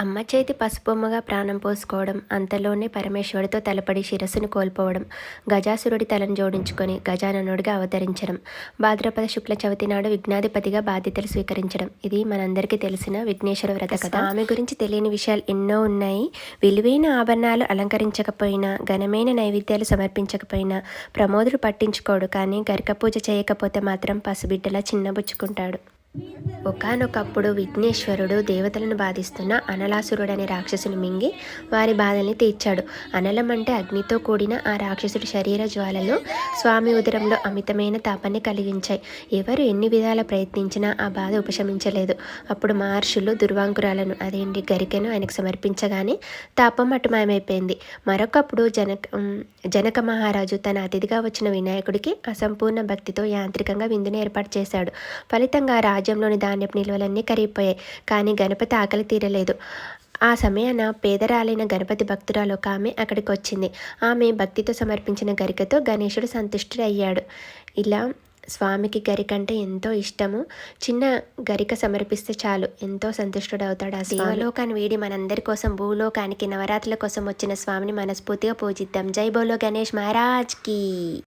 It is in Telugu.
అమ్మ చేతి పసుబొమ్మగా ప్రాణం పోసుకోవడం అంతలోనే పరమేశ్వరుడితో తలపడి శిరస్సును కోల్పోవడం గజాసురుడి తలను జోడించుకొని గజాననుడిగా అవతరించడం భాద్రపద శుక్ల చవితి నాడు విఘ్నాధిపతిగా బాధ్యతలు స్వీకరించడం. ఇది మనందరికీ తెలిసిన విఘ్నేశ్వర వ్రత కథ. ఆమె గురించి తెలియని విషయాలు ఎన్నో ఉన్నాయి. విలువైన ఆభరణాలు అలంకరించకపోయినా ఘనమైన నైవేద్యాలు సమర్పించకపోయినా ప్రమోదుడు పట్టించుకోడు. కానీ గరిక పూజ చేయకపోతే మాత్రం పసిబిడ్డలా చిన్నబుచ్చుకుంటాడు. ఒకానొకప్పుడు విఘ్నేశ్వరుడు దేవతలను బాధిస్తున్న అనలాసురుడనే రాక్షసుని మింగి వారి బాధల్ని తీర్చాడు. అనలం అంటే అగ్నితో కూడిన ఆ రాక్షసుడి శరీర జ్వాలలు స్వామి ఉదరంలో అమితమైన తాపాన్ని కలిగించాయి. ఎవరు ఎన్ని విధాల ప్రయత్నించినా ఆ బాధ ఉపశమించలేదు. అప్పుడు మహర్షులు దుర్వాంకురాలను అదేంటి గరికెను ఆయనకు సమర్పించగానే తాపం అటుమాయమైపోయింది. మరొకప్పుడు జనక జనక మహారాజు తన అతిథిగా వచ్చిన వినాయకుడికి అసంపూర్ణ భక్తితో యాంత్రికంగా విందును ఏర్పాటు చేశాడు. ఫలితంగా రాజు రాజ్యంలోని ధాన్యపు నిల్వలన్నీ కరిగిపోయాయి కానీ గణపతి ఆకలి తీరలేదు. ఆ సమయాన పేదరాలైన గణపతి భక్తురాలు ఒక ఆమె అక్కడికి వచ్చింది ఆమె భక్తితో సమర్పించిన గరికతో గణేశుడు సంతుష్టుడయ్యాడు. ఇలా స్వామికి గరిక అంటే ఎంతో ఇష్టము. చిన్న గరిక సమర్పిస్తే చాలు ఎంతో సంతుష్టుడవుతాడు ఆ దేవలోకాన్ని వీడి మనందరి కోసం భూలోకానికి నవరాత్రుల కోసం వచ్చిన స్వామిని మనస్ఫూర్తిగా పూజిద్దాం. జై బోలో గణేష్ మహారాజ్కి